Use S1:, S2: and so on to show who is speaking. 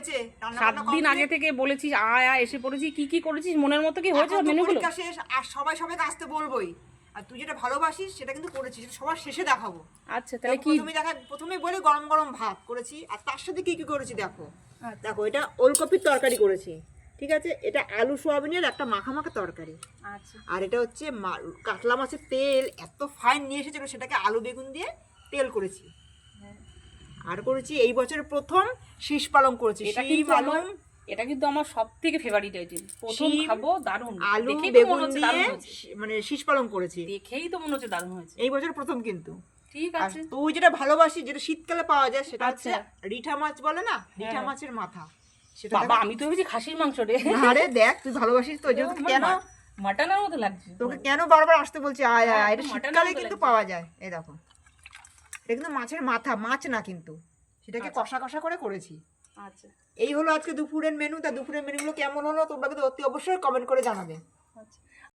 S1: হয়েছে?
S2: সাত দিন আগে থেকে বলেছিস আয় আয় এসে পড়েছি। কি কি করেছিস? মনের মতো কি হয়েছে মেনুগুলো
S1: শেষ আর সবাই সবাইকে আসতে বলবোই। আর তুই যেটা ভালোবাসিস সেটা কিন্তু করেছিস সবার শেষে দেখাবো।
S2: আচ্ছা তাহলে কি?
S1: প্রথমে দেখা প্রথমে বলে গরম গরম ভাত করেছি আর তার সাথে কি কি করেছি দেখো?
S2: আচ্ছা।
S1: দেখো এটা ওলকপির তরকারি করেছি ঠিক আছে? এটা আলু সোয়াবিনের একটা মাখা মাখা তরকারি।
S2: আচ্ছা।
S1: আর এটা হচ্ছে কাতলা মাছের তেল এত ফাইন নিয়ে এসেছিল সেটাকে আলু বেগুন দিয়ে তেল করেছি। আর করেছি এই বছরের প্রথম শীষ পালং করেছি।
S2: এটা কিন্তু
S1: আলু।
S2: আমার এটা কিন্তু আমার সব থেকে ফেভারিট আইটেম প্রথম
S1: শিম,
S2: খাব দারুণ।
S1: আলু
S2: দেখেই তো
S1: বেগুন
S2: মনে হচ্ছে
S1: দিয়ে
S2: হয়েছে।
S1: শি- মানে শীষ পালং করেছি।
S2: দেখেই তো মনে হচ্ছে দারুণ হয়েছে।
S1: এই বছর প্রথম কিন্তু।
S2: ঠিক
S1: আর
S2: আছে।
S1: তুই যেটা ভালোবাসিস যেটা শীতকালে পাওয়া যায় সেটা হচ্ছে
S2: আচ্ছা।
S1: রিঠা মাছ বলে না? রিঠা
S2: হ্যাঁ।
S1: মাছের মাথা। সেটা
S2: বাবা আমি তো ভেবেছি খাসির মাংস রে।
S1: আরে দেখ তুই ভালোবাসিস তো ওই জন্য তোকে কেন
S2: মাটনের মতো লাগছে।
S1: তোকে কেন বারবার আসতে বলছি? আয় আয় আয়, এটা
S2: হ্যাঁ,
S1: শীতকালে কিন্তু পাওয়া যায়। এই দেখো। এটা কিন্তু মাছের মাথা মাছ না কিন্তু। সেটাকে
S2: আচ্ছা।
S1: কষা কষা করে করেছি।
S2: আচ্ছা।
S1: এই হলো আজকে দুপুরের মেনু তা দুপুরের মেনুগুলো কেমন হলো তোমরা কিন্তু অতি অবশ্যই কমেন্ট করে জানাবে।